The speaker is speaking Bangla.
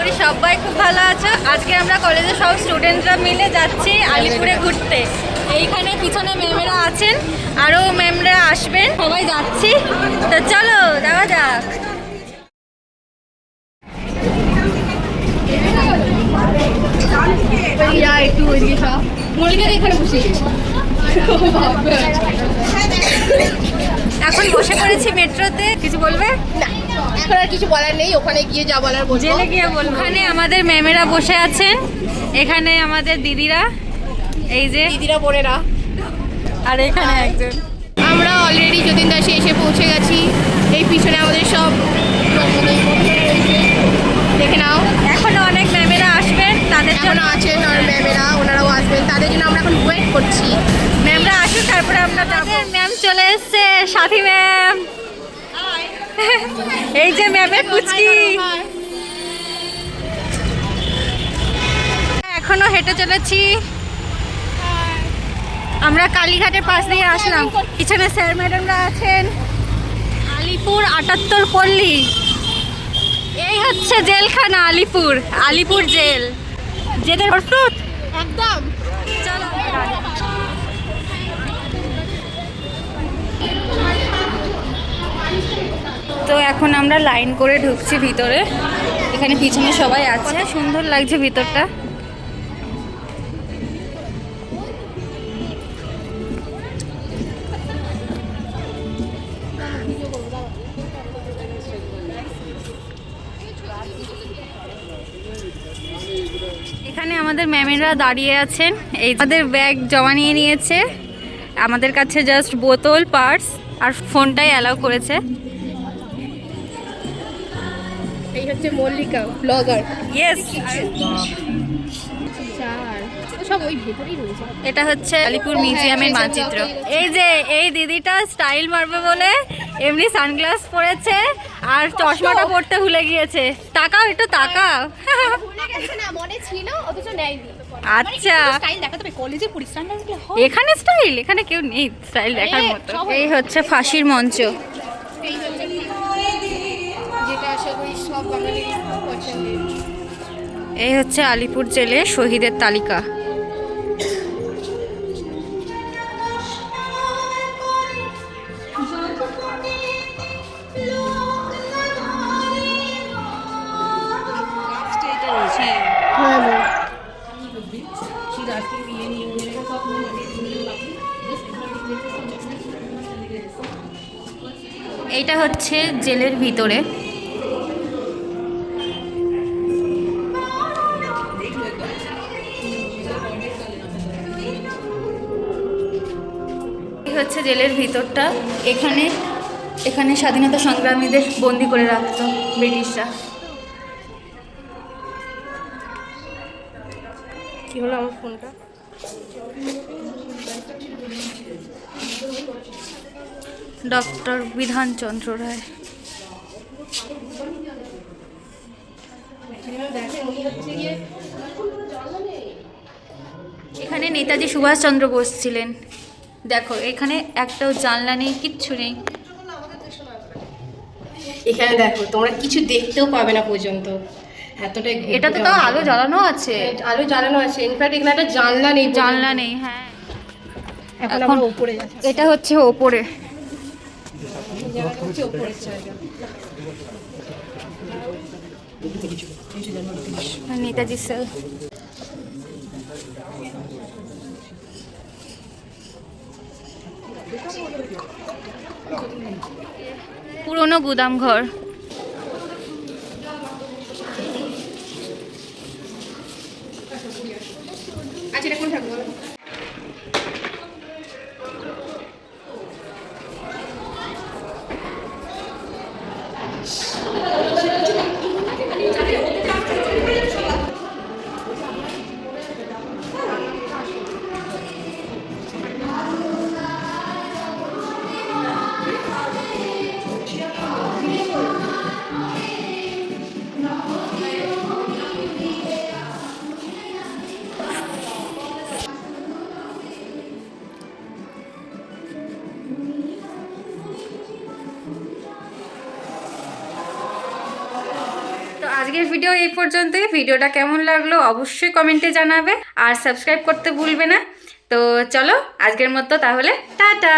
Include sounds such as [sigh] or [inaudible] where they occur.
করি সবাই খুব ভালো আছো। আজকে আমরা কলেজের সব স্টুডেন্টরা মিলে যাচ্ছি আলিপুরে ঘুরতে। এইখানে পিছনে ম্যামেরা আছেন আরও ম্যামরা আসবেন, সবাই যাচ্ছি। তো চলো, যাওয়া যাক। এখন বসে পড়েছি মেট্রোতে, কিছু বলবে? না। এখন আর কিছু বলার নেই ওখানে গিয়ে যা বলার বলব। জেলে গিয়ে বলব। ওখানে আমাদের ম্যামেরা বসে আছেন এখানে আমাদের দিদিরা এই যে দিদিরা বোনেরা। আর এখানে একজন। আমরা অলরেডি যতীন দাসে এসে পৌঁছে গেছি। এই পিছনে আমাদের সব দেখে নাও। এখনও অনেক ম্যামেরা আসবেন তাদের জন্য আছেন আর ম্যামেরা ওনারাও আসবেন। তাদের জন্য আমরা এখন ওয়েট করছি। ম্যামরা আসুন তারপরে আমরা যাব। ম্যাম চলে এসছে সাথী ম্যাম। [laughs] এই যে ম্যামের কুচকি এখনও হেঁটে চলেছি। আমরা কালীঘাটের পাশ দিয়ে আসলাম। পিছনে স্যার ম্যাডামরা আছেন। আলিপুর আটাত্তর পল্লী। এই হচ্ছে জেলখানা আলিপুর আলিপুর জেল। জেদের প্রস্তুত একদম। চলো তো এখন আমরা লাইন করে ঢুকছি ভিতরে। এখানে পিছনে সবাই আছে। সুন্দর লাগছে ভিতরটা। এখানে আমাদের ম্যামেরা দাঁড়িয়ে আছেন। এই আমাদের ব্যাগ জমা নিয়ে নিয়েছে। আমাদের কাছে জাস্ট বোতল পার্স আর ফোনটাই অ্যালাউ করেছে। এই হচ্ছে মল্লিকা ব্লগার ইয়েস এটা হচ্ছে আলিপুর মিউজিয়ামের মানচিত্র। এই যে এই দিদিটা স্টাইল মারবে বলে এমনি সানগ্লাস পরেছে আর চশমাটা পরতে ভুলে গিয়েছে। তাকাও একটু তাকাও। মনে আচ্ছা। স্টাইল দেখা তবে কলেজে পরিশ্রম না দেখলে হয়। এখানে স্টাইল এখানে কেউ নেই স্টাইল দেখার মতো। এই হচ্ছে ফাঁসির মঞ্চ। যেটা আশা করি এই হচ্ছে আলিপুর জেলে শহীদের তালিকা। এইটা হচ্ছে জেলের ভিতরে। হচ্ছে জেলের ভিতরটা। এখানে এখানে স্বাধীনতা সংগ্রামীদের বন্দি করে রাখত ব্রিটিশরা। কি হলো আমার ফোনটা? ডক্টর বিধানচন্দ্র রায়। এখানে নেতাজি সুভাষচন্দ্র বোস ছিলেন। দেখো এখানে একটাও জানলা নেই কিচ্ছু নেই। এখানে দেখো তোমরা কিছু দেখতেও পাবে না পর্যন্ত। এতটাই ঘুরতে এটা তো তাও আলো জ্বালানো আছে। আলো জ্বালানো আছে। ইনফ্যাক্ট এখানে একটা জানলা নেই জানলা নেই হ্যাঁ। এখন আমরা উপরে এটা হচ্ছে ওপরে। নেতাজি সেল পুরনো গুদাম ঘর। আচ্ছা এটা কোন থাকব আজকের ভিডিও এই পর্যন্তই। ভিডিওটা কেমন লাগল অবশ্যই কমেন্টে জানাবে। আর সাবস্ক্রাইব করতে ভুলবে না। তো চলো, আজকের মতো তাহলে, টাটা!